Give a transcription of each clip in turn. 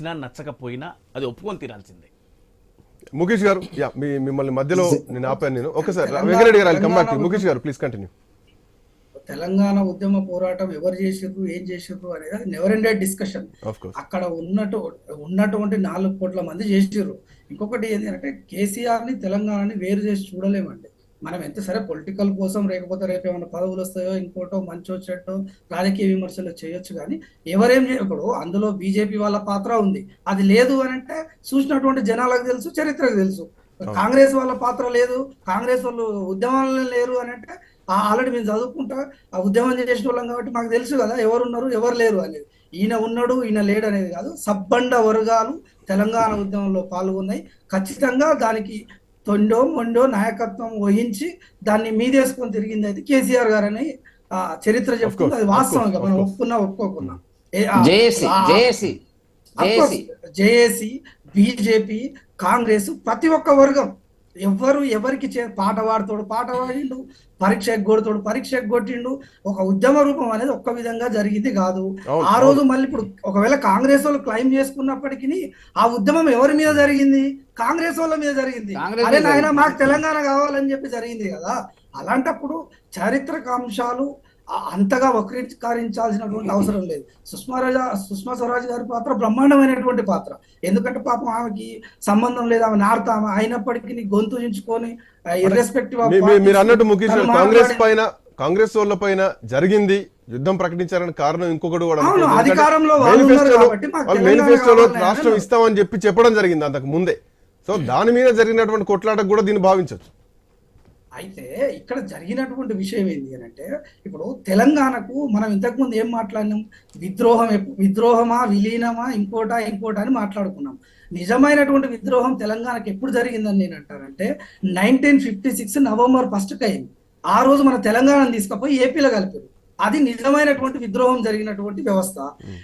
నచ్చినా నచ్చకపోయినా అది ఒప్పుకొని తీరాల్సిందే. ముఖేష్ గారు యా మీ మిమ్మల్ని మధ్యలో నేను ఆపాను నేను. ఒకసారి తెలంగాణ- వెంకరెడ్డి గారు కమ్ బ్యాక్ తెలంగాణ ముఖేష్ గారు ప్లీజ్ కంటిన్యూ తెలంగాణ ఉద్యమ పోరాటం ఎవరు చేసిర్రు ఏం చేసిర్రు అనేది అది నెవర్ ఎండెడ్ డిస్కషన్ అక్కడ ఉన్నట్టు ఉన్నటువంటి నాలుగు కోట్ల మంది చేసిర్రు. ఇంకొకటి ఏంటి అంటే కేసీఆర్ని తెలంగాణని వేరు చేసి చూడలేమండి. మనం ఎంత సరే పొలిటికల్ కోసం లేకపోతే రేపు ఏమైనా పదవులు వస్తాయో ఇంకోటో మంచి వచ్చేటో రాజకీయ విమర్శలు చేయొచ్చు కానీ ఎవరేం చే- ఇప్పుడు అందులో బీజేపీ వాళ్ళ పాత్ర ఉంది. అది లేదు అని అంటే చూసినటువంటి జనాలకు తెలుసు చరిత్రకు తెలుసు. కాంగ్రెస్ వాళ్ళ పాత్ర లేదు. కాంగ్రెస్ వాళ్ళు ఉద్యమాలలో లేరు అని అంటే ఆల్రెడీ మేము చదువుకుంటా ఆ ఉద్యమం చేసిన వాళ్ళం కాబట్టి మాకు తెలుసు కదా ఎవరు ఉన్నారు ఎవరు లేరు అనేది. ఈయన ఉన్నాడు ఈయన లేడు అనేది కాదు. సబ్బండ వర్గాలు తెలంగాణ ఉద్యమంలో పాల్గొన్నాయి. ఖచ్చితంగా దానికి తొండో మొండో నాయకత్వం వహించి దాన్ని మీదేసుకొని తిరిగింది అయితే కేసీఆర్ గారు అని ఆ, చరిత్ర చెప్తుంది అది of వాస్తవం course, ఇక of మనం. ఒప్పుకున్నా ఒప్పుకోకున్నా. జేఏసీ. జేఏసీ బీజేపీ కాంగ్రెస్ ప్రతి ఒక్క వర్గం ఎవ్వరు ఎవరికి చే పాట పాడుతాడు పాట పాడిండు పరీక్ష ఎగ్గొడతాడు పరీక్ష ఎగ్గొట్టిండు ఒక ఉద్యమ రూపం అనేది ఒక్క విధంగా జరిగింది కాదు. ఆ రోజు మళ్ళీ ఇప్పుడు ఒకవేళ కాంగ్రెస్ వాళ్ళు క్లైమ్ చేసుకున్నప్పటికీ ఆ ఉద్యమం ఎవరి మీద జరిగింది? కాంగ్రెస్ వాళ్ళ మీద జరిగింది. అదే నాయన. మాకు తెలంగాణ కావాలని చెప్పి జరిగింది కదా. అలాంటప్పుడు చారిత్రక అంశాలు అంతగా వక్రీకరించాల్సినటువంటి అవసరం లేదు. సుష్మా రాజా సుష్మా స్వరాజ్ గారి పాత్ర బ్రహ్మాండమైనటువంటి పాత్ర. ఎందుకంటే పాపం ఆమెకి సంబంధం లేదు ఆమె నార్త ఆమె అయినప్పటికీ గొంతు చించుకొని ఇర్రెస్పెక్టివ్ మీరు అన్నట్టు ముఖేష్ గారు కాంగ్రెస్ పైన కాంగ్రెస్ వాళ్ళ పైన జరిగింది యుద్ధం ప్రకటించారని కారణం ఇంకొకటి కూడా మేనిఫెస్టోలో- రాష్ట్రం. ఇస్తామని చెప్పి చెప్పడం జరిగింది అంతకు ముందే. సో దాని మీద జరిగినటువంటి కొట్లాటకు కూడా దీన్ని భావించవచ్చు. అయితే ఇక్కడ జరిగినటువంటి విషయం ఏంటి అని అంటే ఇప్పుడు తెలంగాణకు మనం ఇంతకుముందు ఏం మాట్లాడినాం? విద్రోహం విద్రోహమా విలీనమా ఇంకోటా ఇంకోటా అని మాట్లాడుకున్నాం. నిజమైనటువంటి విద్రోహం తెలంగాణకు ఎప్పుడు జరిగిందని నేను అంటానంటే నైన్టీన్ ఫిఫ్టీ సిక్స్ నవంబర్ ఫస్ట్కి అయింది. ఆ రోజు మన తెలంగాణను తీసుకపోయి ఏపీలో కలిపారు. అది నిజమైనటువంటి విద్రోహం జరిగినటువంటి వ్యవస్థ.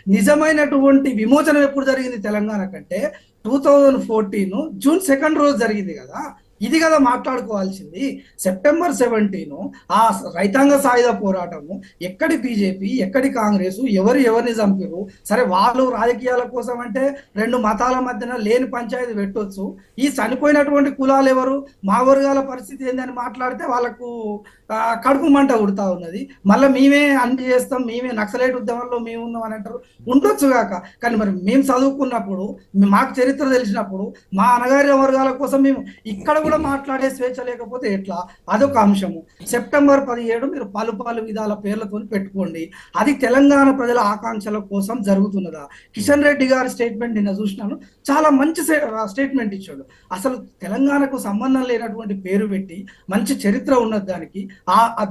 నిజమైనటువంటి విమోచనం ఎప్పుడు జరిగింది తెలంగాణ కంటే? Two thousand fourteen June second రోజు జరిగింది కదా. ఇది కదా మాట్లాడుకోవాల్సింది. సెప్టెంబర్ సెవెంటీన్ ఆ రైతాంగ సాయుధ పోరాటము ఎక్కడి బీజేపీ ఎక్కడి కాంగ్రెస్ ఎవరు ఎవరిని చంపారు సరే వాళ్ళు రాజకీయాల కోసం అంటే రెండు మతాల మధ్యన లేని పంచాయతీ పెట్టొచ్చు. ఈ చనిపోయినటువంటి కులాలు ఎవరు? మా వర్గాల పరిస్థితి ఏందని మాట్లాడితే వాళ్ళకు కడుపు మంట ఉడుతా ఉన్నది. మళ్ళీ మేమే అన్ని చేస్తాం మేమే నక్సలైట్ ఉద్యమంలో మేము ఉన్నాం అని అంటారు. ఉండొచ్చు కాక కానీ మరి మేము చదువుకున్నప్పుడు మాకు చరిత్ర తెలిసినప్పుడు మా అనగారి వర్గాల కోసం మేము ఇక్కడ కూడా మాట్లాడే స్వేచ్ఛ లేకపోతే ఎట్లా? అదొక అంశము. సెప్టెంబర్ పదిహేడు మీరు పలు పలు విధాల పేర్లతో పెట్టుకోండి. అది తెలంగాణ ప్రజల ఆకాంక్షల కోసం జరుగుతున్నదా? కిషన్ రెడ్డి గారి స్టేట్మెంట్ నిన్న చూసినాను. చాలా మంచి స్టేట్మెంట్ ఇచ్చాడు. అసలు తెలంగాణకు సంబంధం లేనటువంటి పేరు పెట్టి మంచి చరిత్ర ఉన్నది దానికి.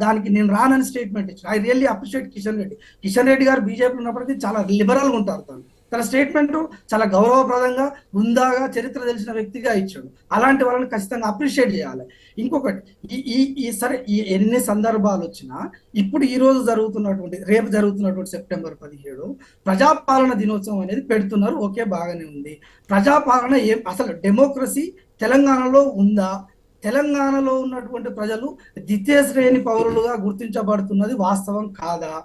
దానికి నేను రానని స్టేట్మెంట్ ఇచ్చాను. I really appreciate Kishan Reddy. Kishan Reddy garu BJP ఉన్నప్పటికీ చాలా లిబరల్గా ఉంటారు తను. తన స్టేట్మెంట్ చాలా గౌరవప్రదంగా హుందాగా చరిత్ర తెలిసిన వ్యక్తిగా ఇచ్చాడు. అలాంటి వాళ్ళని ఖచ్చితంగా అప్రిషియేట్ చేయాలి. ఇంకొకటి ఈ ఈ ఈ సరే ఈ ఎన్ని సందర్భాలు వచ్చినా ఇప్పుడు ఈ రోజు జరుగుతున్నటువంటి రేపు జరుగుతున్నటువంటి సెప్టెంబర్ పదిహేడు ప్రజాపాలన దినోత్సవం అనేది పెడుతున్నారు. ఓకే బాగానే ఉంది. ప్రజాపాలన ఏం అసలు డెమోక్రసీ తెలంగాణలో ఉందా? తెలంగాణలో ఉన్నటువంటి ప్రజలు ద్వితీయ శ్రేణి పౌరులుగా గుర్తించబడుతున్నది వాస్తవం కాదా?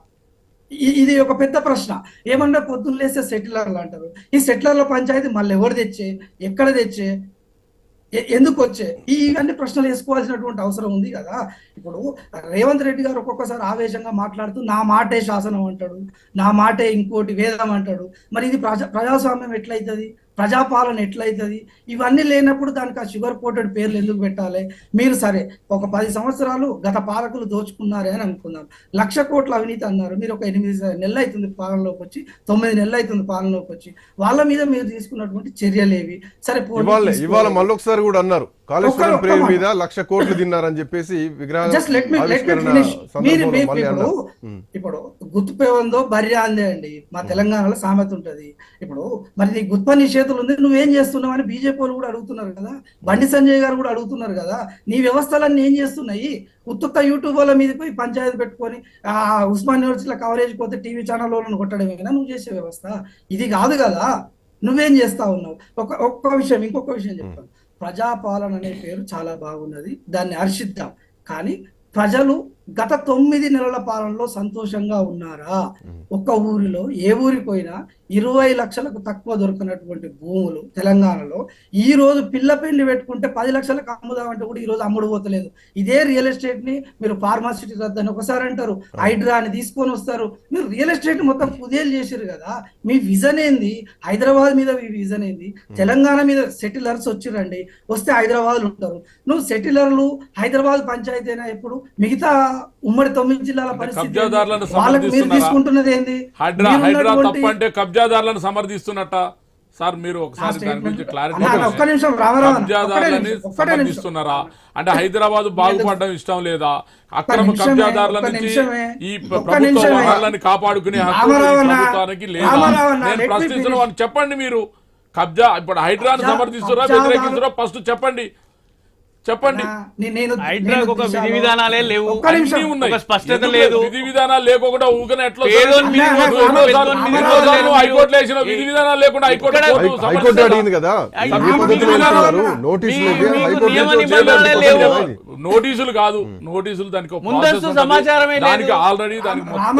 ఇది ఒక పెద్ద ప్రశ్న. ఏమన్నా పొద్దున్న లేస్తే సెటిలర్లు అంటారు. ఈ సెటిలర్ల పంచాయతీ మళ్ళీ ఎవరు తెచ్చే? ఎక్కడ తెచ్చే? ఎ- ఎందుకు వచ్చే? ఈ ఇవన్నీ ప్రశ్నలు వేసుకోవాల్సినటువంటి అవసరం ఉంది కదా. ఇప్పుడు రేవంత్ రెడ్డి గారు ఒక్కొక్కసారి ఆవేశంగా మాట్లాడుతూ నా మాటే శాసనం అంటాడు నా మాటే ఇంకోటి వేదం అంటాడు. మరి ఇది ప్రజా ప్రజాస్వామ్యం ఎట్లయితుంది? ప్రజాపాలన ఎట్లయితుంది? ఇవన్నీ లేనప్పుడు దానికి ఆ షుగర్ కోటెడ్ పేర్లు ఎందుకు పెట్టాలి? మీరు సరే ఒక పది సంవత్సరాలు గత పాలకులు దోచుకున్నారే అని అనుకుందాం లక్ష కోట్ల అవినీతి అన్నారు. మీరు ఒక ఎనిమిది నెలలు అవుతుంది పాలనలోకి వచ్చి తొమ్మిది నెలలు అవుతుంది పాలనలోకి వచ్చి. వాళ్ళ మీద మీరు తీసుకున్నటువంటి చర్యలేవి? సరే ఇవాళ తీసుకోలేదు. మళ్ళొకసారి కూడా అన్నారు. కాళేశ్వరం ప్రేమ. మీద లక్ష కోట్లు తిన్నారని చెప్పేసి ఇప్పుడు. ఇప్పుడు బర్రె అందే అండి. మా తెలంగాణలో సామెత ఉంటది. ఇప్పుడు మరి నీ గుత్ప నీ చేతులు ఉంది నువ్వేం చేస్తున్నావు అని బీజేపీ వాళ్ళు కూడా అడుగుతున్నారు కదా. బండి సంజయ్ గారు కూడా అడుగుతున్నారు కదా. నీ వ్యవస్థలన్నీ ఏం చేస్తున్నాయి? ఉత్తుక్క యూట్యూబ్ వాళ్ళ మీద పోయి పంచాయతీ పెట్టుకొని ఆ ఉస్మాన్ యూనివర్సిటీలో కవరేజ్ పోతే టీవీ ఛానల్లో కొట్టడమేనా? నువ్వు చేసే వ్యవస్థ. ఇది కాదు కదా. నువ్వేం చేస్తా ఉన్నావు? ఒక ఒక్క విషయం ఇంకొక విషయం చెప్తాను. ప్రజాపాలన అనే పేరు చాలా బాగున్నది. దాన్ని హర్షిద్దాం. కానీ ప్రజలు గత తొమ్మిది నెలల పాలనలో సంతోషంగా ఉన్నారా? ఒక్క ఊరిలో ఏ ఊరికి పోయినా ఇరవై లక్షలకు తక్కువ దొరికినటువంటి భూములు తెలంగాణలో ఈ రోజు పిల్ల పెళ్ళి పెట్టుకుంటే పది లక్షలకు అమ్ముదామంటే కూడా ఈ రోజు అమ్ముడు పోతలేదు. ఇదే రియల్ ఎస్టేట్ని మీరు ఫార్మాసిటీ రద్దని ఒకసారి అంటారు. హైడ్రా అని తీసుకొని వస్తారు. మీరు రియల్ ఎస్టేట్ మొత్తం కుదేలు చేసారు కదా. మీ విజన్ ఏంది? హైదరాబాద్ మీద మీ విజన్ ఏంది? తెలంగాణ మీద సెటిలర్స్ వచ్చిరండి. వస్తే హైదరాబాద్ ఉంటారు. నువ్వు సెటిలర్లు హైదరాబాద్ పంచాయతీ అయినా ఎప్పుడు? మిగతా ఉమ్మడి తొమ్మిది జిల్లాల పరిస్థితి కబ్జాదారులను ఏంది? వాళ్ళకి మీరు సమర్థిస్తున్నారా? తీసుకుంటున్నది అంటే కబ్జాదారులను సమర్థిస్తున్నట్ట? సార్ మీరు ఒకసారి దాని గురించి క్లారిటీ. సమర్థిస్తున్నారా? అంటే హైదరాబాద్ బాగుపడడం ఇష్టం లేదా? అక్రమ కబ్జాదారుల నుంచి ఈ కాపాడుకునే ప్రభుత్వానికి లేదా? నేను చెప్పండి మీరు. కబ్జా ఇప్పుడు హైడ్రాను కబ్జా- సమర్థిస్తున్నా కబ్జాదారు- వ్యతిరేకిస్తున్నా ఫస్ట్ చెప్పండి. చెప్పండి అన్న, నే- నేను హైడ్రాకు ఒక విధి విధానాలే లేవు. ఒక స్పష్టత లేదు. విధి విధానాలు లేకుండా ఊగన ఎట్లా హైకోర్టులో వేసిన విధి విధానాలు లేకుండా హైకోర్టు హైకోర్టు? అడిగింది కదా? నోటీసులు హైకోర్టు. కదా. నోటీసులు కాదు నోటీసులు దానికి ముందస్తు. సమాచారమే లేదు. దానికి ఆల్రెడీ దానికి మొత్తం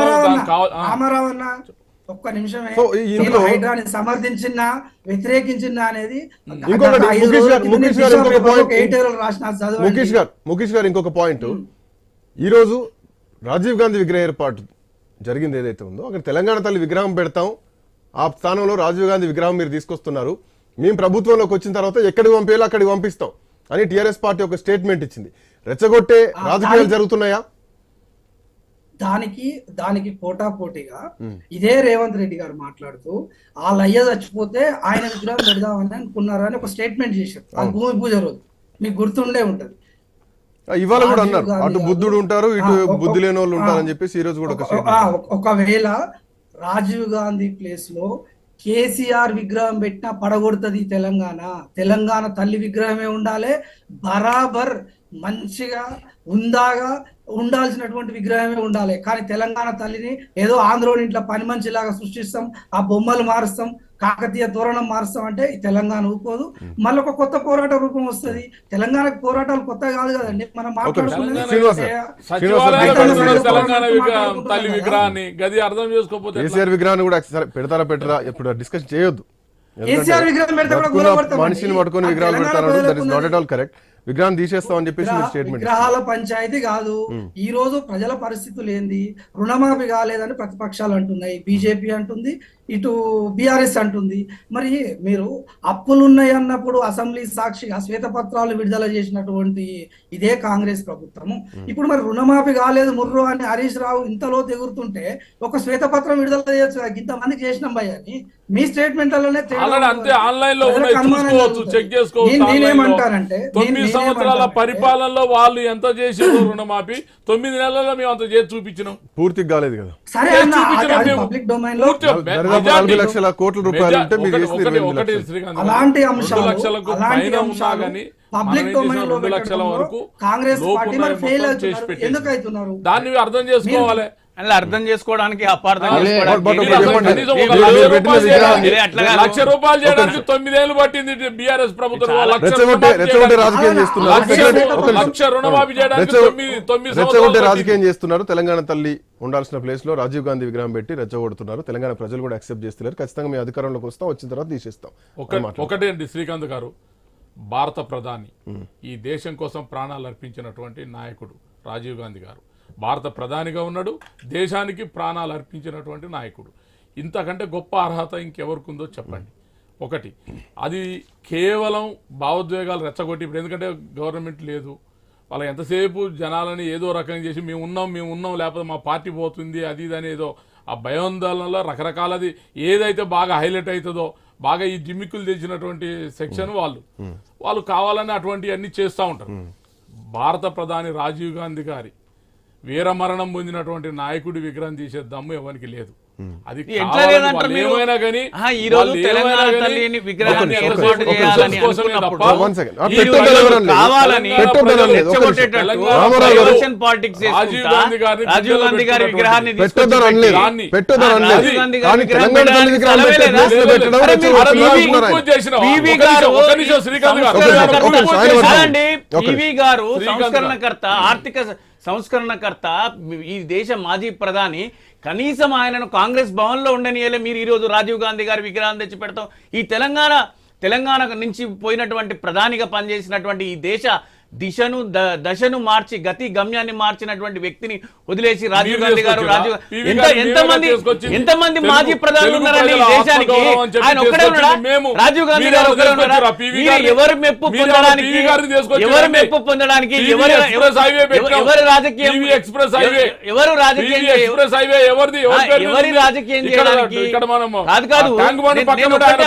ఒక్క నిమిషమే ఈ ఇందులో- హైడ్రాని సమర్థించినా వ్యతిరేకించిన అనేది ముఖేష్ గారు- ముఖేష్ గారు ఇంకొక. ముఖేష్ గారు ముఖేష్ గారు పాయింట్ ఈరోజు రాజీవ్ గాంధీ విగ్రహ ఏర్పాటు జరిగింది ఏదైతే ఉందో అక్కడ తెలంగాణ తల్లి విగ్రహం పెడతాం. ఆ స్థానంలో రాజీవ్ గాంధీ విగ్రహం మీరు తీసుకొస్తున్నారు. మేము ప్రభుత్వంలోకి వచ్చిన తర్వాత ఎక్కడికి పంపేయాలో అక్కడికి పంపిస్తాం అని టీఆర్ఎస్ పార్టీ ఒక స్టేట్మెంట్ ఇచ్చింది. రెచ్చగొట్టే రాజకీయాలు జరుగుతున్నాయా? దానికి దానికి పోటా పోటీగా ఇదే రేవంత్ రెడ్డి గారు మాట్లాడుతూ ఆ లయ్య చచ్చిపోతే ఆయన విగ్రహం పెడదామని అనుకున్నారు అని ఒక స్టేట్మెంట్ చేశారు. ఆ భూమి పూజ రోజు. మీకు గుర్తుండే ఉంటది. ఇవాళ కూడా అన్నారు. అటు బుద్ధుడు ఉంటారు ఇటు బుద్ధి లేని వాళ్ళు ఉంటారని చెప్పేసి ఈ రోజు కూడా ఒకవేళ రాజీవ్ గాంధీ ప్లేస్లో కేసీఆర్ విగ్రహం పెట్టినా పడగొడుతుంది తెలంగాణ. తెలంగాణ తల్లి విగ్రహమే ఉండాలి బరాబర్ మంచిగా ఉందాగా ఉండాల్సినటువంటి విగ్రహమే ఉండాలి. కానీ తెలంగాణ తల్లిని ఏదో ఆంధ్రోని ఇంట్లో పని మనిషిలాగా సృష్టిస్తాం ఆ బొమ్మలు మారుస్తాం కాకతీయ తోరణం మారుస్తాం అంటే ఈ తెలంగాణ ఊరుకోదు మళ్ళీ ఒక కొత్త పోరాట రూపం వస్తది. తెలంగాణకు పోరాటాలు కొత్త కాదు కదండి. మనం మాట్లాడుకున్నది శ్రీనివాస్ గారు. సచివాలయంలో శ్రీనివాస్ పెడుతున్నారు గారు. తెలంగాణ విగ్రహం మాట్లాడుకుంటున్నారు తల్లి కదా. విగ్రహాన్ని. గది అర్థం చేసుకోకపోతే ఎట్లా? కేసీఆర్ విగ్రహాన్ని కూడా పెడతారా పెట్టరా? ఇప్పుడు డిస్కస్ చేయొద్దు. కేసీఆర్ విగ్రహం పెడితే కూడా బతుకున్న గొడవపడతామండి. మనిషిని పట్టుకొని ఆ విగ్రహాలు తెలంగాణ పెడతారు దట్ ఇస్ ప్రజలకు నాట్ ఎట్ ఆల్ కరెక్ట్ విగ్రహం తీసేస్తామని చెప్పేసి స్టేట్మెంట్ విగ్రహాల పంచాయతీ కాదు. ఈ రోజు ప్రజల పరిస్థితులు ఏంది? రుణమాఫీ కాలేదని ప్రతిపక్షాలు అంటున్నాయి. బీజేపీ అంటుంది. ఇటు బీఆర్ఎస్ అంటుంది. మరి మీరు అప్పులు ఉన్నాయి అన్నప్పుడు అసెంబ్లీ సాక్షిగా శ్వేతపత్రాలు విడుదల చేసినటువంటి ఇదే కాంగ్రెస్ ప్రభుత్వము. ఇప్పుడు మరి రుణమాఫీ కాలేదు ముర్రు అని హరీష్ రావు ఇంతలో తెగురుతుంటే ఒక శ్వేతపత్రం విడుదల చేయొచ్చు ఇంతమందికి చేసినాం భయ అని మీ స్టేట్మెంట్లలోనే లో. నేనేమంటానంటే తొమ్మిది సంవత్సరాల పరిపాలనలో వాళ్ళు ఎంత చేసారో రుణమాఫీ? తొమ్మిది నెలల్లో మేము అంత చేసి చూపించినాం. పూర్తిగా కాలేదు కదా. సరే. పబ్లిక్ డొమైన్లో నలభై లక్షల కోట్ల రూపాయలు ఉంటే మీరు ఇరవై గారు. అలాంటి అంశాలు లక్షలకు అలాంటి అంశాలు పబ్లిక్ డొమైన్? లో లక్షల వరకు కాంగ్రెస్ పార్టీ మరి ఫెయిల్ అవుతున్నారు. ఎందుకు అవుతున్నారు దాన్ని అర్థం చేసుకోవాలి అలా అర్థం చేసుకోవడానికి అపార్థం లక్ష రూపాయలు చేయడానికి- తొమ్మిదేళ్ళు పట్టింది బీఆర్ఎస్ ప్రభుత్వం. లక్ష రెచ్చగొట్టే రుణమాఫీ చేయడానికి- రాజకీయం చేస్తున్నారు. తెలంగాణ తల్లి ఉండాల్సిన ప్లేస్లో రాజీవ్ గాంధీ విగ్రహం పెట్టి రెచ్చగొడుతున్నారు. తెలంగాణ ప్రజలు కూడా యాక్సెప్ట్ చేస్తున్నారు ఖచ్చితంగా మీ అధికారంలోకి వస్తాం. వచ్చిన తర్వాత తీసేస్తాం. అని. ఒకటే అండి శ్రీకాంత్ గారు. భారత ప్రధాని ఈ దేశం కోసం ప్రాణాలు అర్పించినటువంటి నాయకుడు రాజీవ్ గాంధీ గారు. భారత ప్రధానిగా ఉన్నాడు దేశానికి ప్రాణాలు అర్పించినటువంటి నాయకుడు. ఇంతకంటే గొప్ప అర్హత ఇంకెవరికి ఉందో చెప్పండి. ఒకటి అది కేవలం భావోద్వేగాలు రెచ్చగొట్టి ఇప్పుడు ఎందుకంటే గవర్నమెంట్ లేదు వాళ్ళ ఎంతసేపు జనాలని ఏదో రకంగా చేసి మేము ఉన్నాం మేము ఉన్నాం లేకపోతే మా పార్టీ పోతుంది అది ఇది అని ఏదో ఆ భయోందోళనలో రకరకాలది ఏదైతే బాగా హైలైట్ అవుతుందో బాగా ఈ జిమ్మిక్కులు తెచ్చినటువంటి సెక్షన్ వాళ్ళు వాళ్ళు కావాలని అటువంటివన్నీ చేస్తూ ఉంటారు. భారత ప్రధాని రాజీవ్ గాంధీ గారి వీరమరణం పొందినటువంటి నాయకుడి విగ్రహం తీసే దమ్ము ఎవరికి లేదు. అది ఎట్లా లేదంటారు మీరు? ఏమైనా కానీ ఈ రోజు తెలంగాణ తల్లిని విగ్రహాన్ని ఏర్పాటు చేయాలని. కావాలని పాలిటిక్స్ రాజీవ్ గాంధీ గారి విగ్రహాన్ని గారు. సంస్కరణకర్త ఆర్థిక సంస్కరణకర్త ఈ దేశ మాజీ ప్రధాని కనీసం ఆయనను కాంగ్రెస్ భవన్లో ఉండనియలే. మీరు ఈరోజు రాజీవ్ గాంధీ గారి విగ్రహం తెచ్చి పెడతాం. ఈ తెలంగాణ తెలంగాణ నుంచి పోయినటువంటి ప్రధానిగా పనిచేసినటువంటి ఈ దేశ దిశను దశను మార్చి గతి గమ్యాన్ని మార్చినటువంటి వ్యక్తిని వదిలేసి రాజీవ్ గాంధీ గారు? రాజీవ్ ఎంత ఎంతమంది మాజీ ప్రధానులు ఉన్నారండి దేశానికి ఆయన ఒక్కడే ఉన్నాడా మేము. రాజీవ్ గాంధీ గారు ఎవరు ఒక్కడే మెప్పు పొందడానికి? ఎవరు మెప్పు పొందడానికి ఎవరు రాజకీయం పివి ఎక్స్ప్రెస్ హైవే ఎవరు రాజకీయం పివి ఎక్స్ప్రెస్ హైవే ఎవరిది ఆ, ఎవరి? రాజకీయం చేయడానికి కాదు కాదు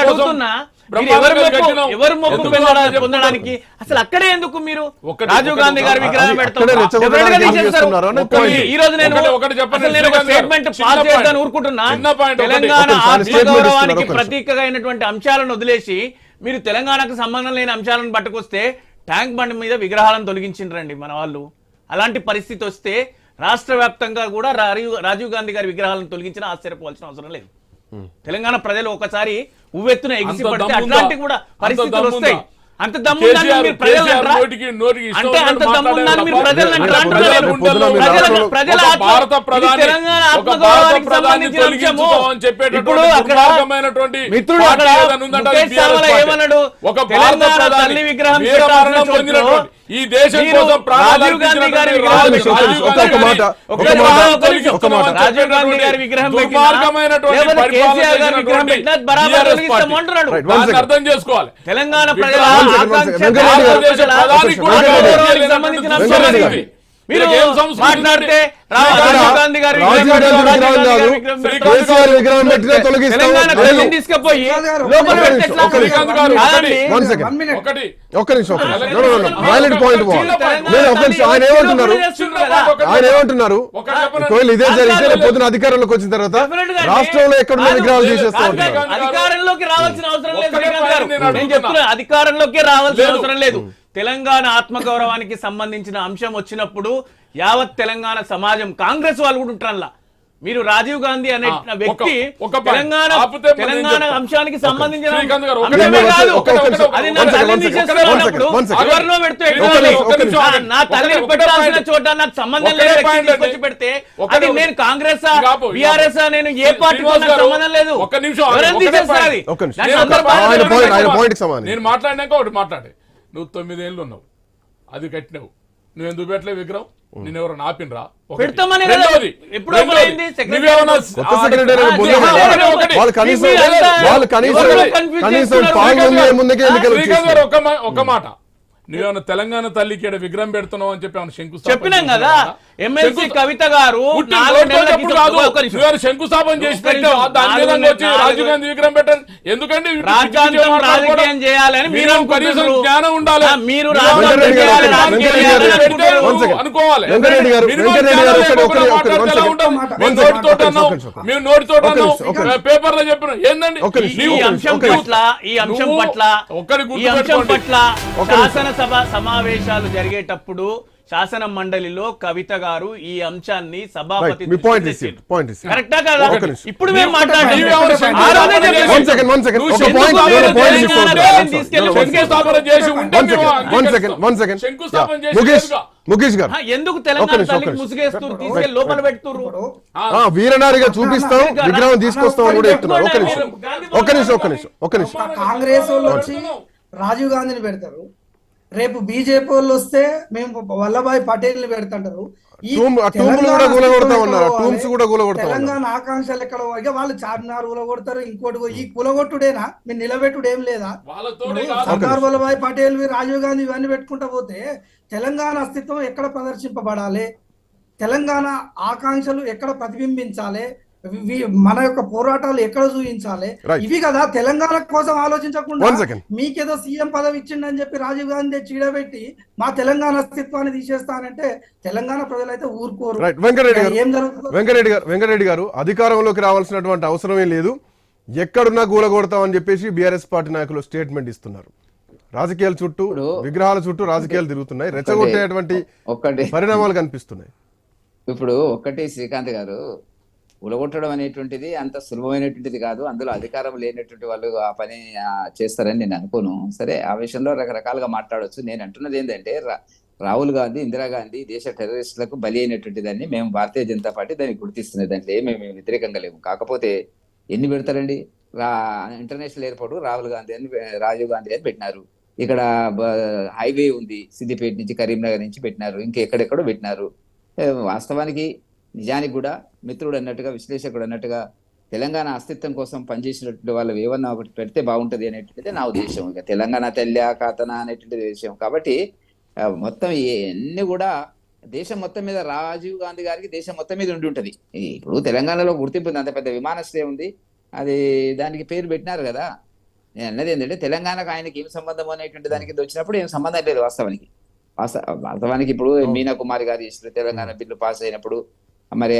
అడుగుతున్నా ఎవరు? పొందడానికి అసలు అక్కడే ఎందుకు మీరు రాజీవ్ గాంధీ గారి విగ్రహం అది పెడతాం అక్కడే రెచ్చగొట్టడానికి Definitely గా ఏం తీసేస్తారు. చేస్తున్నారు అన్నది ఒకటి- point. ఈ రోజు నేను నేను ఒక. Statement pass ఊరుకుంటున్నా. తెలంగాణ ఒక నిమిషం. ప్రతీకగా అయినటువంటి అంశాలను వదిలేసి మీరు తెలంగాణకు సంబంధం లేని అంశాలను పట్టుకొస్తే ట్యాంక్ బండ్ మీద విగ్రహాలను తొలగించిండ్రండి మన వాళ్ళు అలాంటి పరిస్థితి వస్తే రాష్ట్ర వ్యాప్తంగా కూడా రాజీవ్ రాజీవ్ గాంధీ గారి విగ్రహాలను తొలగించినా ఆశ్చర్యపోవాల్సిన అవసరం లేదు తెలంగాణ ప్రజలు ఒకసారి ఉవ్వెత్తున ఎగిసి అంత పడితే దమ్ముందా? అట్లాంటి కూడా పరిస్థితులు? వస్తాయి అంత ఇప్పుడు దుర్మార్గమైనటువంటి మిత్రుడు. ఏమన్నాడు? ఒక భారత తల్లి విగ్రహం ఈ దేశం కోసం రాజీవ్ గాంధీ గారి విగ్రహం రాజీవ్ గాంధీ గారి. అర్థం చేసుకోవాలి. తెలంగాణ ప్రజల సంబంధించిన మీరు మాట్లాడితే గాంధీ గారి విగ్రహం పెట్టినా తొలగిస్తాం. తీసుకుపోయి లోపల. ఒకటి ఒక్క నిమిషం నేను ఒక్క నిమిషం ఆయన ఏమంటున్నారు. ఆయన ఏమంటున్నారు. ఒకవేళ ఇదే జరిగితే. రేపు పొద్దున అధికారంలోకి వచ్చిన తర్వాత. రాష్ట్రంలో ఎక్కడున్న కాదు, విగ్రహాలు తీసేస్తూ ఉంటారు. అధికారంలోకి రావాల్సిన అవసరం లేదు నేను. చెప్తున్నా అధికారంలోకి రావాల్సిన. అవసరం లేదు తెలంగాణ ఆత్మగౌరవానికి సంబంధించిన అంశం వచ్చినప్పుడు యావత్ తెలంగాణ సమాజం కాంగ్రెస్ వాళ్ళు కూడా ఉంటారల్లా మీరు రాజీవ్ గాంధీ అనే వ్యక్తి. తెలంగాణ తెలంగాణ. అంశానికి సంబంధించిన నా తల్లిని పెట్టాల్సిన. చోట నాకు సంబంధం లేదు. పెడితే అది. నేను కాంగ్రెస్ బిఆర్ఎస్ నేను ఏ పార్టీ సంబంధం లేదు. నేను మాట్లాడినాక ఒకటి మాట్లాడే నువ్వు తొమ్మిదేళ్ళు ఉన్నావు. అది కట్టినావు. నువ్వు ఎందుకు పెట్టలే విగ్రహం నేను ఎవరు నాపినరా ఒక మాట. నువ్వేమన్నా తెలంగాణ తల్లికి విగ్రహం పెడుతున్నావు అని చెప్పి శంకుస్థాపన చెప్పినాం కదా? ఎమ్మెల్సీ కవిత గారు శంకుస్థాపన చేసి రాజీవ్ గాంధీ విగ్రహం పెట్టండి ఎందుకంటే రాజ్యాంగం రాజకీయం. చేయాలని మీరు కనీసం. జ్ఞానం ఉండాలి ఆ, మీరు. అనుకోవాలి. మేము నోటితో నిమిషం. పేపర్లో చెప్పిన ఏందండి. ఈ అంశం. పట్ల ఈ అంశం పట్ల ఈ అంశం. పట్ల. శాసనసభ సమావేశాలు జరిగేటప్పుడు శాసన మండలిలో కవిత గారు ఈ అంశాన్ని సభాపతి. కరెక్టా కదా? ఒక. ఇప్పుడు మేము ఒక ఎందుకు తెలంగాణ లోపల వీరనారిగా చూపిస్తాం విగ్రహం తీసుకొస్తాం అని కూడా చెప్తున్నారు. ఒక్క నిమిషం ఒక్క నిమిషం ఒక్క నిమిషం ఒక్క నిమిషం. కాంగ్రెస్ రాజీవ్ గాంధీని పెడతారు. రేపు బీజేపీ వాళ్ళు వస్తే మేము వల్లభాయ్ పటేల్ పెడతాంటారు టూములు తెలంగాణ కూడా కూలగొడతా అస్తిత్వం ఉన్నారు. ఎక్కడ టూమ్స్ కూడా కూలగొడతా ఉన్నారు. తెలంగాణ ఆకాంక్షలు ఎక్కడ పోయి వాళ్ళు చార్మినార్ కూలగొడతారు ఇంకోటి పోయి- ఈ కూలగొట్టుడేనా మీరు నిలబెట్టుడు ఏం లేదా. సర్దార్ వల్లభాయ్ పటేల్ రాజీవ్ గాంధీ ఇవన్నీ పెట్టుకుంటా పోతే తెలంగాణ అస్తిత్వం ఎక్కడ ప్రదర్శింపబడాలి తెలంగాణ ఆకాంక్షలు ఎక్కడ ప్రతిబింబించాలి మన యొక్క పోరాటాలు ఎక్కడ చూపించాలి. ఇవి కదా తెలంగాణ కోసం ఆలోచించకుండా. మీకేదో సీఎం పదవి ఇచ్చిండని చెప్పి రాజీవ్ గాంధీ చీడబెట్టి మా తెలంగాణ అస్తిత్వాన్ని తీసేస్తానంటే తెలంగాణ ప్రజలైతే ఊరుకోరు. రైట్ వెంకటరెడ్డి గారు. వెంకటరెడ్డి గారు అధికారంలోకి రావాల్సినటువంటి అవసరమే లేదు. ఎక్కడున్నా కూలగొడతామని చెప్పేసి బీఆర్ఎస్ పార్టీ నాయకులు స్టేట్మెంట్ ఇస్తున్నారు. రాజకీయాల చుట్టూ విగ్రహాల చుట్టూ రాజకీయాలు తిరుగుతున్నాయి. రెచ్చగొట్టేటువంటి పరిణామాలు కనిపిస్తున్నాయి. ఇప్పుడు ఒక్కటి శ్రీకాంత్ గారు ఉలగొట్టడం అనేటువంటిది అంత సులభమైనటువంటిది కాదు. అందులో అధికారం లేనటువంటి వాళ్ళు ఆ పని చేస్తారని నేను అనుకోను. సరే ఆ విషయంలో రకరకాలుగా మాట్లాడవచ్చు నేను అంటున్నది ఏంటంటే రా- రాహుల్ గాంధీ ఇందిరాగాంధీ దేశ టెర్రరిస్టులకు బలి అయినటువంటి దాన్ని మేము భారతీయ జనతా పార్టీ దాన్ని గుర్తిస్తున్నది. దాంట్లో ఏమి మేము వ్యతిరేకంగా లేము కాకపోతే ఎన్ని పెడతారండి? రా ఇంటర్నేషనల్ ఎయిర్పోర్ట్ రాహుల్ గాంధీ అని రాజీవ్ గాంధీ అని పెట్టినారు. ఇక్కడ బ- హైవే ఉంది. సిద్దిపేట నుంచి కరీంనగర్ నుంచి పెట్టినారు. ఇంకెక్కడెక్కడో పెట్టినారు. వాస్తవానికి నిజానికి కూడా మిత్రుడు అన్నట్టుగా విశ్లేషకుడు అన్నట్టుగా తెలంగాణ అస్తిత్వం కోసం పనిచేసినటువంటి వాళ్ళు ఏమన్నా ఒకటి పెడితే బాగుంటది అనేటువంటిది నా ఉద్దేశం. ఇక తెలంగాణ తల్లి కాతన అనేటువంటిది విషయం. కాబట్టి మొత్తం అన్ని కూడా దేశం మొత్తం మీద రాజీవ్ గాంధీ గారికి దేశం మొత్తం మీద ఉండి ఉంటది. ఇప్పుడు తెలంగాణలో గుర్తింపు ఉంది. అంత పెద్ద విమానాశ్రయం ఉంది. అది దానికి పేరు పెట్టినారు కదా. నేను అన్నది ఏంటంటే తెలంగాణకు ఆయనకి ఏం సంబంధం అనేటువంటి దానికి వచ్చినప్పుడు ఏం సంబంధం లేదు వాస్తవానికి. వాస్త- వాస్తవానికి ఇప్పుడు మీనా కుమార్ గారు చేసిన తెలంగాణ బిల్లు పాస్ అయినప్పుడు మరి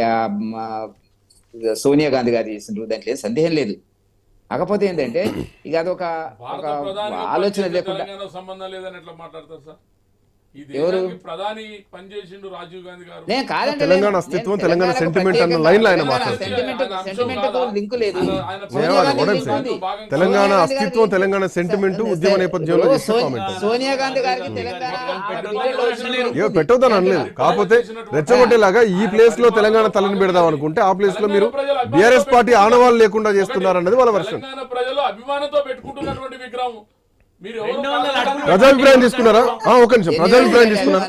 సోనియా గాంధీ గారు చేసిండ్రు దాంట్లో ఏం సందేహం లేదు. కాకపోతే ఏంటంటే ఇక అదొక ఆలోచన లేకుండా సంబంధం లేదని ఎట్లా మాట్లాడతారు సార్? ఎవరు? దేశానికి ప్రధాని పనిచేసిండు రాజీవ్ గాంధీ గారు. నేను కాదంటే తెలంగాణ అస్తిత్వం, తెలంగాణ sentiment అన్న లో ఆయన తెలంగాణ మాట్లాడుతున్నారు. లింక్ లేదు. అస్తిత్వం తెలంగాణ సెంటిమెంట్ ఉద్యమ నేపథ్యంలో సోనియా గాంధీ గారికి తెలంగాణ ఏ పెట్టొద్దని అనలేదు. కాకపోతే రెచ్చగొట్టేలాగా ఈ ప్లేస్లో తెలంగాణ తలని పెడదాం అనుకుంటే ఆ ప్లేస్లో మీరు బీఆర్ఎస్ పార్టీ ఆనవాళ్ళు లేకుండా చేస్తున్నారన్నది వాళ్ళ వర్షం ప్రజలు అభిమానంతో పెట్టుకుంటున్నటువంటి విగ్రహం ప్రజాభిప్రాయం తీసుకున్నారా? ఆ, ఒక నిమిషం. ప్రజాభిప్రాయం తీసుకున్నారా?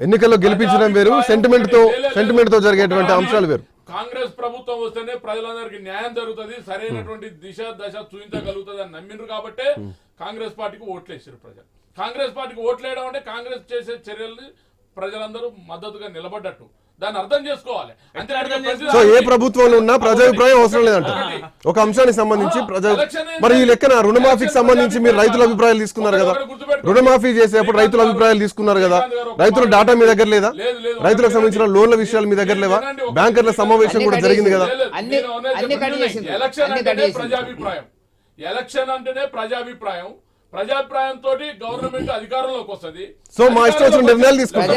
ఎన్నికల్లో గెలిపించడం వేరు సెంటిమెంట్తో సెంటిమెంట్తో జరిగేటువంటి అంశాలు వేరు. కాంగ్రెస్ ప్రభుత్వం వస్తేనే ప్రజలందరికీ న్యాయం జరుగుతుంది సరైనటువంటి దిశ దశ చూపించగలుగుతుంది అని నమ్మిండ్రు కాబట్టే కాంగ్రెస్ పార్టీకి ఓట్లు వేసారు ప్రజలు. కాంగ్రెస్ పార్టీకి ఓట్లు వేయడం అంటే కాంగ్రెస్ చేసే చర్యల్ని ప్రజలందరూ మద్దతుగా నిలబడ్డట్టు. దాన్ని అర్థం చేసుకోవాలి. సో ఏ ప్రభుత్వంలో ఉన్నా ప్రజాభిప్రాయం అవసరం లేదంట. ఒక అంశానికి సంబంధించి ప్రజా మరి ఈ లెక్కన రుణమాఫీకి సంబంధించి మీరు రైతుల అభిప్రాయాలు తీసుకున్నారు కదా. రుణమాఫీ చేసేప్పుడు రైతుల అభిప్రాయాలు తీసుకున్నారు కదా. రైతుల డాటా మీ దగ్గర లేదా. రైతులకు సంబంధించిన లోన్ల విషయాలు మీ దగ్గర లేవా బ్యాంకర్ల సమావేశం కూడా జరిగింది కదా. ఎలక్షన్ అంటేనే. ప్రజాభిప్రాయం. ఎలక్షన్ అంటేనే ప్రజాభిప్రాయం. ప్రజాభిప్రాయం తోటి గవర్నమెంట్ అధికారంలోకి వస్తుంది. సో మా ఇష్టం వచ్చిన నిర్ణయాలు తీసుకుంటాం.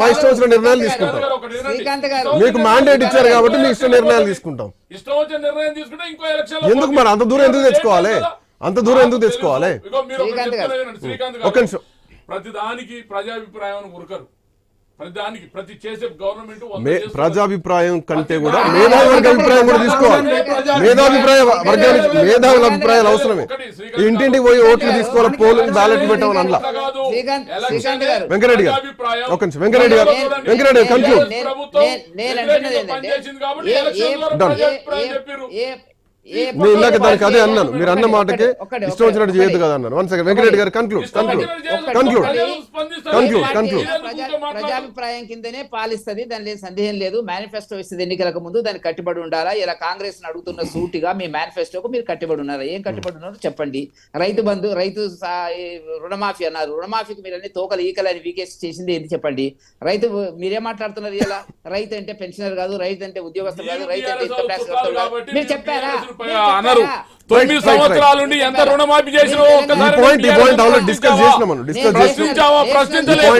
మా ఇష్టం వచ్చిన నిర్ణయాలు. తీసుకుంటాం. మీకు మ్యాండేట్ ఇచ్చారు కాబట్టి మీ ఇష్టం నిర్ణయాలు తీసుకుంటాం. ఇష్టం వచ్చిన నిర్ణయం తీసుకుంటే ఇంకో ఎలక్షన్ ఎందుకు మరి? అంత దూరం ఎందుకు తెచ్చుకోవాలి? అంత దూరం ఎందుకు తెచ్చుకోవాలి? శ్రీకాంత్ గారు. ప్రజాభిప్రాయం ఉరకరు. ప్రజాభిప్రాయం కంటే కూడా మేధావి వర్గ అభిప్రాయం కూడా తీసుకోవాలి మేధాభిప్రాయ వర్గానికి మేధావుల అభిప్రాయాలు అవసరమే ఈ ఇంటింటికి పోయి ఓట్లు తీసుకోవాలి పోలింగ్ బ్యాలెట్ పెట్టామని గారు. వెంకరెడ్డి గారు. ఒక్క నిమిషం, వెంకరెడ్డి గారు. నేను- వెంకరెడ్డి గారు, conclude. నేను- ఇందాక దానికి అదే అన్నాను. మీరు అన్న మాటకే ఇష్టం వచ్చినట్టు చేయొద్దు కదా అన్నాను. వన్ సెకండ్ వెంకరెడ్డి గారు కన్క్లూడ్ కన్క్లూడ్ ప్రజా- ఏదో మాట్లాడతారు. ప్రజాభిప్రాయం కిందనే పాలిస్తది. దాని లేదు సందేహం లేదు. మేనిఫెస్టో ఇస్తుంది ఎన్నికలకు ముందు దానికి కట్టుబడి ఉండాలా? ఇలా కాంగ్రెస్ అడుగుతున్న సూటిగా మీ మేనిఫెస్టోకు మీరు కట్టుబడి ఉన్నారా? ఏం కట్టుబడి ఉన్నారో చెప్పండి. రైతు బంధు రైతు రుణమాఫీ అన్నారు. రుణమాఫీకి మీరు అన్ని తోకలు ఈకలు అని వీకేసి చేసింది ఏంటి చెప్పండి? రైతు మీరేం మాట్లాడుతున్నారు ఇలా? రైతు అంటే పెన్షనర్ కాదు రైతు అంటే ఉద్యోగస్తులు కాదు రైతు అంటే ఇన్కమ్ ట్యాక్స్ మీరు చెప్పారా? TRS పై మీరు అన్నారు చెప్పారా? తొమ్మిది సంవత్సరాల నుండి ఎంత రుణమాఫీ చేసినా ప్రశ్నించావా? ప్రశ్నించలేదు.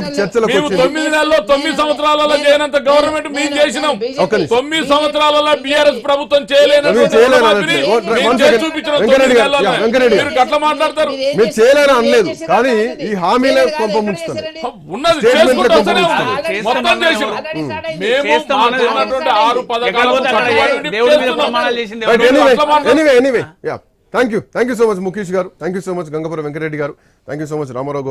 మేము. తొమ్మిది నెలల్లో తొమ్మిది సంవత్సరాలలో చేయనంత గవర్నమెంట్ మేము చేసినాం. తొమ్మిది సంవత్సరాలలో బీఆర్ఎస్ ప్రభుత్వం చేయలేని. చూపించిన మీరు గట్ల మాట్లాడతారు మీరు చేయలేరు అనలేదు. కానీ ఈ హామీలే కొంప ముంచుతుంది. ఉన్నది. మొత్తం చేసినాం మేము ఆరు? Anyway. Anyway thank you thank you so much Mukesh garu. Thank you so much Gangapuram Venkareddy garu. Thank you so much Ramarao